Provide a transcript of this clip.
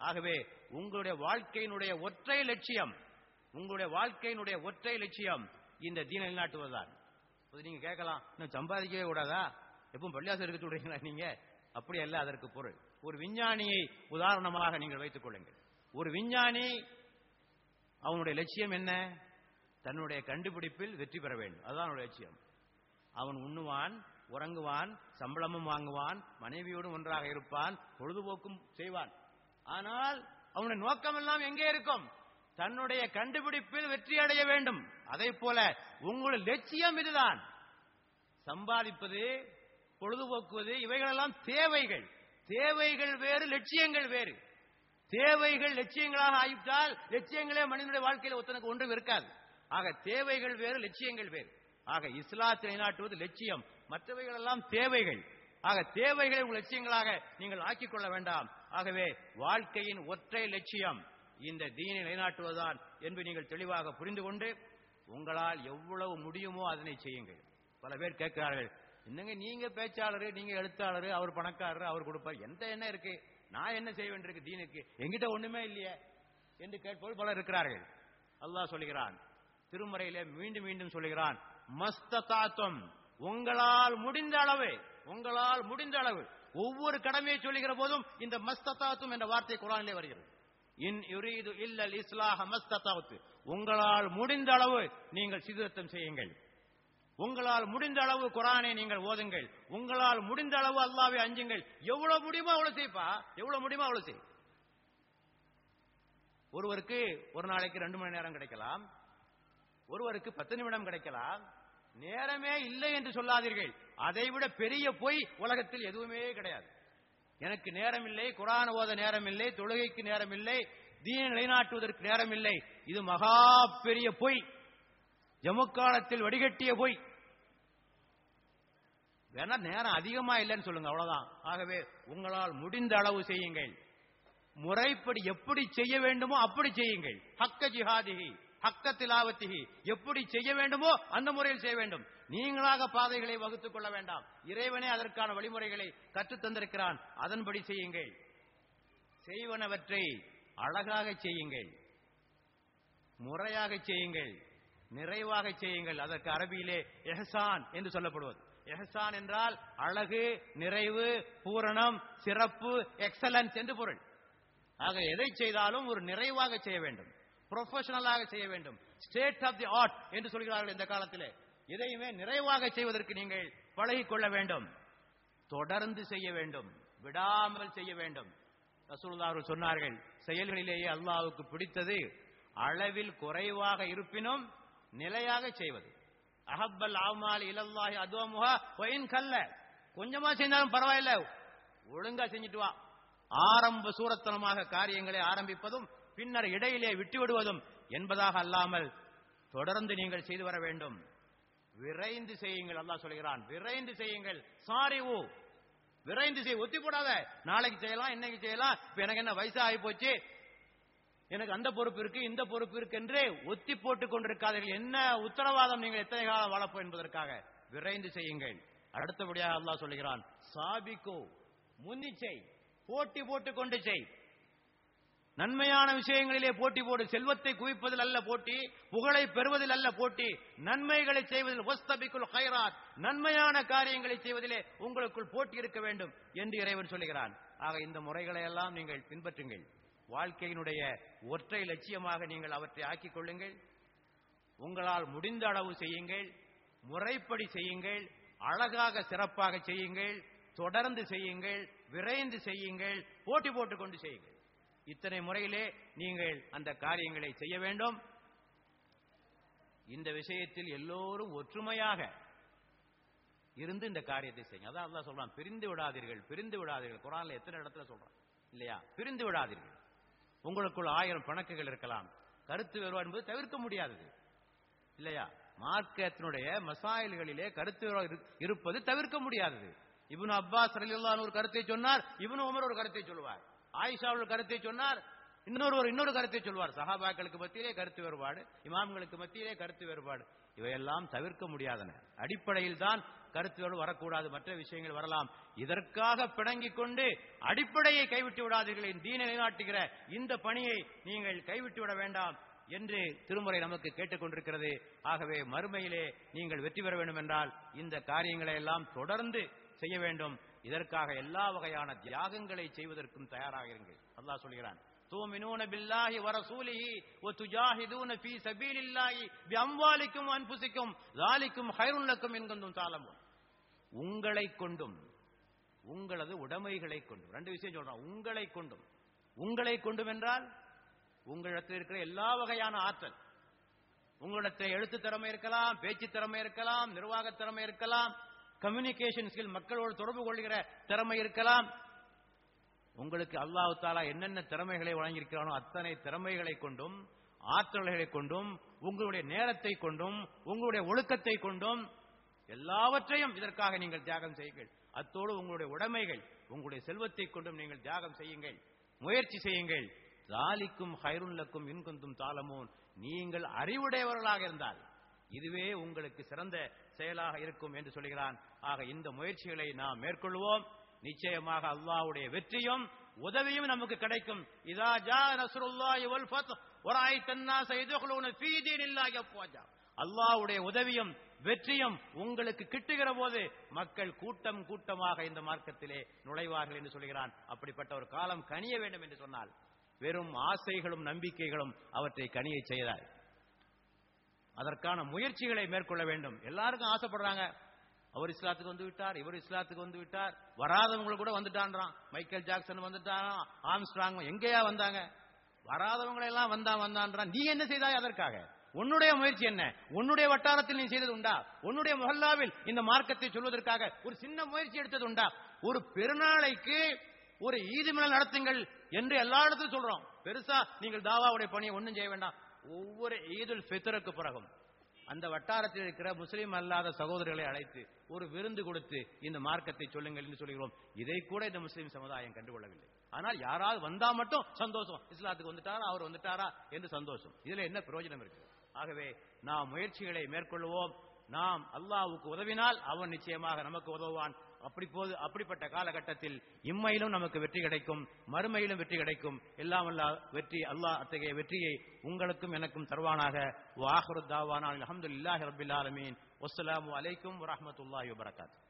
ஆகவே உங்களுடைய வாழ்க்கையினுடைய ஒற்றை லட்சியம் உங்களுடைய வாழ்க்கையினுடைய ஒற்றை லட்சியம் இந்த தீன நிலைநாட்டுவதுதான். நீங்க கேட்கலாம் இன்னும் சம்பாதிக்கவே கூடாதா? எப்பவும் பள்ளியாசம் இருக்க சொல்றீங்களா நீங்க? அப்படி அல்ல அதற்கு பொருள். ஒரு விஞ்ஞானியை உதாரணமாக நீங்கள் வைத்துக் கொள்ளுங்கள். ஒரு விஞ்ஞானி அவனுடைய லட்சியம் என்ன? தன்னுடைய கண்டுபிடிப்பில் வெற்றி பெற வேண்டும். அதுதான் அவனுடைய லட்சியம். அவன் உண்ணுவான் உறங்குவான் சம்பளமும் வாங்குவான் மனைவியோடும் ஒன்றாக இருப்பான் பொழுதுபோக்கும் செய்வான். ஆனால் அவனுடைய நோக்கமெல்லாம் எங்கே இருக்கும்? தன்னுடைய கண்டுபிடிப்பில் வெற்றி அடைய வேண்டும். அதே போல உங்களுடைய லட்சியம் இதுதான். சம்பாதிப்பது பொழுதுபோக்குவது இவைகளெல்லாம் தேவைகள். தேவைகள் வேறு லட்சியங்கள் வேறு. தேவைகள் லட்சியங்களாக ஆயிட்டால் லட்சியங்களே மனிதனுடைய வாழ்க்கையில் ஒத்தனுக்கு ஒன்றும் இருக்காது. ஆக தேவைகள் வேறு லட்சியங்கள் வேறு. ஆக இஸ்லாத்தை நிலைநாட்டுவது லட்சியம். மற்றவைகள் எல்லாம் தேவைகள். ஆக தேவைகளை உங்கள் லட்சியங்களாக நீங்கள் ஆக்கிக் கொள்ள வேண்டாம். ஆகவே வாழ்க்கையின் ஒற்றை லட்சியம் இந்த தீனை நிலைநாட்டுவதுதான் என்று நீங்கள் தெளிவாக புரிந்து கொண்டு உங்களால் எவ்வளவு முடியுமோ அதனை செய்யுங்கள். பல பேர் கேட்கிறார்கள் என்னங்க நீங்க பேச்சாளர் நீங்க எழுத்தாளர் அவர் பணக்காரர் அவர் கொடுப்பார். எந்த என்ன இருக்கு? நான் என்ன செய்ய வேண்டியிருக்கு தீனுக்கு? எங்கிட்ட ஒண்ணுமே இல்லையே. என்று கேட்போல் பலர் இருக்கிறார்கள். அல்லாஹ் சொல்லுகிறான் திருமறையிலே மீண்டும் மீண்டும் சொல்லுகிறான் மஸ்ததாத்தும் உங்களால் முடிந்த அளவு உங்களால் முடிந்த அளவு ஒவ்வொரு கடமையை சொல்லுகிற போதும் இந்த மஸ்தத்தாத்தும் என்ற வார்த்தை குரானிலே வருகிறது. இன் யுரீது இல்லல் இஸ்லாஹ மஸ்தத்தாத்து உங்களால் முடிந்த அளவு நீங்கள் சீர்திருத்தம் செய்யுங்கள். உங்களால் முடிந்த அளவு குரானை நீங்கள் ஓதுங்கள். உங்களால் முடிந்த அளவு அல்லாவை அஞ்சுங்கள். எவ்வளவு முடியுமோ அவ்வளவு செய்ப்பா. எவ்வளவு முடியுமோ அவ்வளவு செய். ஒருவருக்கு ஒரு நாளைக்கு ரெண்டு மணி நேரம் கிடைக்கலாம். ஒருவருக்கு பத்து நிமிடம் கிடைக்கலாம். நேரமே இல்லை என்று சொல்லாதீர்கள். அதைவிட பெரிய பொய் உலகத்தில் எதுவுமே கிடையாது. எனக்கு நேரம் இல்லை குரான் ஓத நேரம் இல்லை தொழுகைக்கு நேரம் இல்லை தீன நிலைநாட்டுவதற்கு நேரம் இல்லை இது மகா பெரிய பொய். ஜமுக்காலத்தில் வடிகட்டிய பொய். வேணா நேரம் அதிகமா இல்லைன்னு சொல்லுங்க அவ்வளவுதான். ஆகவே உங்களால் முடிந்த அளவு செய்யுங்கள். முறைப்படி எப்படி செய்ய வேண்டுமோ அப்படி செய்யுங்கள். ஹக்க ஜிஹாதிகி ஹக்க திலாவத்திகி எப்படி செய்ய வேண்டுமோ அந்த முறையில் செய்ய வேண்டும். நீங்களாக பாதைகளை வகுத்துக் கொள்ள வேண்டாம். இறைவனே அதற்கான வழிமுறைகளை கற்றுத் தந்திருக்கிறான். அதன்படி செய்யுங்கள். செய்வனவற்றை அழகாக செய்யுங்கள். முறையாக செய்யுங்கள். நிறைவாக செய்யுங்கள். அதற்கு அரபியிலே எஹசான் என்று சொல்லப்படுவது. எஹசான் என்றால் அழகு நிறைவு பூரணம் சிறப்பு எக்ஸலன்ஸ் என்று பொருள். ஆக எதை செய்தாலும் ஒரு நிறைவாக செய்ய வேண்டும். ப்ரொஃபஷனலாக செய்ய வேண்டும். ஸ்டேட் ஆஃப் தி ஆர்ட் என்று சொல்கிறார்கள் இந்த காலத்திலே. இதையுமே நிறைவாக செய்வதற்கு நீங்கள் பழகிக் கொள்ள வேண்டும். தொடர்ந்து செய்ய வேண்டும். விடாமல் செய்ய வேண்டும். ரசூல்தார்கள் சொன்னார்கள் செயல்களிலேயே அல்லாவுக்கு பிடித்தது அளவில் குறைவாக இருப்பினும் நிலையாக செய்வது. அஹப்பல் ஆமால் இலல்லாஹி அதுவமுகா ஒயின் கல்ல. கொஞ்சமா செஞ்சாலும் பரவாயில்ல. ஒழுங்கா செஞ்சுட்டு வா. ஆரம்ப சூரத்தனமாக காரியங்களை ஆரம்பிப்பதும் பின்னர் இடையிலே விட்டு விடுவதும் என்பதாக அல்லாமல் தொடர்ந்து நீங்கள் செய்து வர வேண்டும். விரைந்து செய்யுங்கள் அல்லா சொல்கிறான். விரைந்து செய்யுங்கள். சாரி ஓ விரைந்து செய் ஒத்தி போடாத. நாளைக்கு செய்யலாம் இன்னைக்கு செய்யலாம். இப்ப எனக்கு என்ன வயசு ஆகி போச்சு? எனக்கு அந்த பொறுப்பு இருக்கு இந்த பொறுப்பு இருக்கு என்று ஒத்தி போட்டுக் கொண்டிருக்காதீர்கள். என்ன உத்தரவாதம் நீங்கள் எத்தனை காலம் வாழப்போ என்பதற்காக? விரைந்து செய்யுங்கள். அடுத்தபடியாக அல்லாஹ் சொல்லுகிறான் சாபிக்கோ முன்னிச்சை போட்டி போட்டுக் கொண்டு செய். நன்மையான விஷயங்களிலே போட்டி போடு. செல்வத்தை குவிப்பதில் அல்ல போட்டி புகழை பெறுவதில் அல்ல போட்டி. நன்மைகளை செய்வதில் ஒஸ்தபிக்குள் ஹைராத் நன்மையான காரியங்களை செய்வதிலே உங்களுக்குள் போட்டி இருக்க வேண்டும் என்று இறைவன் சொல்லுகிறான். ஆக இந்த முறைகளை எல்லாம் நீங்கள் பின்பற்றுங்கள். வாழ்க்கையினுடைய ஒற்றை லட்சியமாக நீங்கள் அவற்றை ஆக்கிக் கொள்ளுங்கள். உங்களால் முடிந்த அளவு செய்யுங்கள். முறைப்படி செய்யுங்கள். அழகாக சிறப்பாக செய்யுங்கள். தொடர்ந்து செய்யுங்கள். விரைந்து செய்யுங்கள். போட்டி போட்டுக் கொண்டு செய்யுங்கள். இத்தனை முறையிலே நீங்கள் அந்த காரியங்களை செய்ய வேண்டும். இந்த விஷயத்தில் எல்லோரும் ஒற்றுமையாக இருந்து இந்த காரியத்தை செய்யுங்க. அதான் அல்லாஹ் சொல்றான் பிரிந்து விடாதீர்கள் பிரிந்து விடாதீர்கள். குரான்ல எத்தனை இடத்துல சொல்றான்? இல்லையா? பிரிந்து விடாதீர்கள். உங்களுக்குள் ஆயிரம் பணக்குகள் இருக்கலாம். கருத்து வேறுபாடு என்பது தவிர்க்க முடியாதது. இல்லையா? மார்க்கத்தினுடைய மசாயல்களிலே கருத்து இருப்பது தவிர்க்க முடியாதது. இவனு அப்பாஸ் ரலியல்லாஹு ஒரு கருத்தை சொன்னார் இவனு உமர் ஒரு கருத்தை சொல்லுவார். ஆயிஷா அவர்கள் கருத்தை சொன்னார். இன்னொருவர் இன்னொரு கருத்தை சொல்வார். சஹாபாக்களுக்கு மத்தியிலே கருத்து வேறுபாடு இமாம்களுக்கு மத்தியிலே கருத்து வேறுபாடு. இவையெல்லாம் தவிர்க்க முடியாதன. அடிப்படையில் தான் கருத்துகள் வரக்கூடாது. மற்ற விஷயங்கள் வரலாம். இதற்காக பிணங்கிக் கொண்டு அடிப்படையை கைவிட்டு விடாதீர்கள் என் தீனை நிலைநாட்டுகிற இந்த பணியை நீங்கள் கைவிட்டு விட வேண்டாம் என்று திருமுறை நமக்கு கேட்டுக்கொண்டிருக்கிறது ஆகவே மறுமையிலே நீங்கள் வெற்றி பெற வேண்டும் என்றால் இந்த காரியங்களை எல்லாம் தொடர்ந்து செய்ய வேண்டும். இதற்காக எல்லா வகையான தியாகங்களை செய்வதற்கும் தயாராக இருங்கள் அல்லாஹ் சொல்கிறான் தூமினூன பில்லாஹி வரசூலிஹி ஒ துஜாஹிதூன ஃபீ சபீலில்லாஹி பி அம்வாலிக்கும் அன்புசிக்கும் லாலிக்கும் ஹைருல்லக்கும் என்கின்றும் தாளமும் உங்களை கொண்டும் உங்களது உடமைகளை கொண்டும் ரெண்டு விஷயம் சொல்றான் உங்களை கொண்டும். உங்களை கொண்டும் என்றால் உங்களிடத்தில் இருக்கிற எல்லா வகையான ஆற்றல் உங்களிடத்தில் எழுத்து திறமை இருக்கலாம் பேச்சு திறமை இருக்கலாம் நிர்வாக திறமை இருக்கலாம் கம்யூனிகேஷன் ஸ்கில் மக்களோடு தொடர்பு கொள்கிற திறமை இருக்கலாம். உங்களுக்கு அல்லாஹு தாலா என்னென்ன திறமைகளை வழங்கியிருக்கிறானோ அத்தனை திறமைகளை கொண்டும் ஆற்றல்களை கொண்டும் உங்களுடைய நேரத்தை கொண்டும் உங்களுடைய ஒழுக்கத்தை கொண்டும் எல்லாவற்றையும் இதற்காக நீங்கள் தியாகம் செய்யுங்கள். அத்தோடு உங்களுடைய உடைமைகள் உங்களுடைய செல்வத்தை கொண்டும் நீங்கள் தியாகம் செய்யுங்கள். முயற்சி செய்யுங்கள். ஜாலிக்கும் ஹைருல்லக்கும் இன்குந்தும் தாளமோன் நீங்கள் அறிவுடையவர்களாக இருந்தால் இதுவே உங்களுக்கு சிறந்த செயலாக இருக்கும் என்று சொல்கிறான். ஆக இந்த முயற்சிகளை நாம் மேற்கொள்வோம். நிச்சயமாக அல்லாவுடைய வெற்றியும் உதவியும் நமக்கு கிடைக்கும். இதா ஜா நஸ்ருல்லாஹி வல் ஃபத் வராய்த் அன்னாஸ் அல்லாவுடைய உதவியும் வெற்றியும் உங்களுக்கு கிட்டுகிற போது மக்கள் கூட்டம் கூட்டமாக இந்த மார்க்கத்திலே நுழைவார்கள் என்று சொல்கிறான். அப்படிப்பட்ட ஒரு காலம் கனிய வேண்டும் என்று சொன்னால் வெறும் ஆசைகளும் நம்பிக்கைகளும் அவற்றை கனியை செய்தார் அதற்கான முயற்சிகளை மேற்கொள்ள வேண்டும். எல்லாருக்கும் ஆசைப்படுறாங்க. அவர் இஸ்லாத்துக்கு வந்து விட்டார் இவர் இஸ்லாத்துக்கு வந்து விட்டார். வராதவங்க கூட வந்துட்டான்றான். மைக்கேல் ஜாக்சன் வந்துட்டான் ஆம்ஸ்ட்ராங் எங்கேயா வந்தாங்க? வராதவங்களை எல்லாம் வந்தா வந்தான்றான். நீ என்ன செய்தாய் அதற்காக? உன்னுடைய முயற்சி என்ன? உன்னுடைய வட்டாரத்தில் நீ செய்தது உண்டா? உன்னுடைய முகல்லாவில் இந்த மார்க்கத்தை சொல்வதற்காக ஒரு சின்ன முயற்சி எடுத்தது உண்டா? ஒரு பெருநாளைக்கு ஒரு ஈதுமிழல் நடத்துங்கள் என்று எல்லா இடத்துலையும் சொல்றோம். பெருசா நீங்கள் தாவாவுடைய பணியை ஒன்றும் செய்ய வேண்டாம். ஒவ்வொரு ஈதுல் ஃபித்ருக்கு பிறகும் அந்த வட்டாரத்தில் இருக்கிற முஸ்லீம் அல்லாத சகோதரர்களை அழைத்து ஒரு விருந்து கொடுத்து இந்த மார்க்கத்தை சொல்லுங்கள் என்று சொல்கிறோம். இதை கூட இந்த முஸ்லீம் சமுதாயம் கண்டுகொள்ளவில்லை. ஆனால் யாராவது வந்தா மட்டும் சந்தோஷம். இஸ்லாத்துக்கு வந்துட்டாரா? அவர் வந்துட்டாரா? என்று சந்தோஷம். இதுல என்ன பிரயோஜனம் இருக்கு? ஆகவே நாம் முயற்சிகளை மேற்கொள்வோம். நாம் அல்லாவுக்கு உதவினால் அவன் நிச்சயமாக நமக்கு உதவுவான். அப்படி போது அப்படிப்பட்ட காலகட்டத்தில் இம்மையிலும் நமக்கு வெற்றி கிடைக்கும் மறுமையிலும் வெற்றி கிடைக்கும். எல்லாம் வெற்றி அல்லாஹ் அத்தகைய வெற்றியை உங்களுக்கும் எனக்கும் தருவானாக. வாஹரு தாவானா அல்ஹம்துலில்லாஹி ரப்பில் ஆலமீன். வஸ்ஸலாமு அலைக்கும் வரஹ்மத்துல்லாஹி வபரகாத்துஹு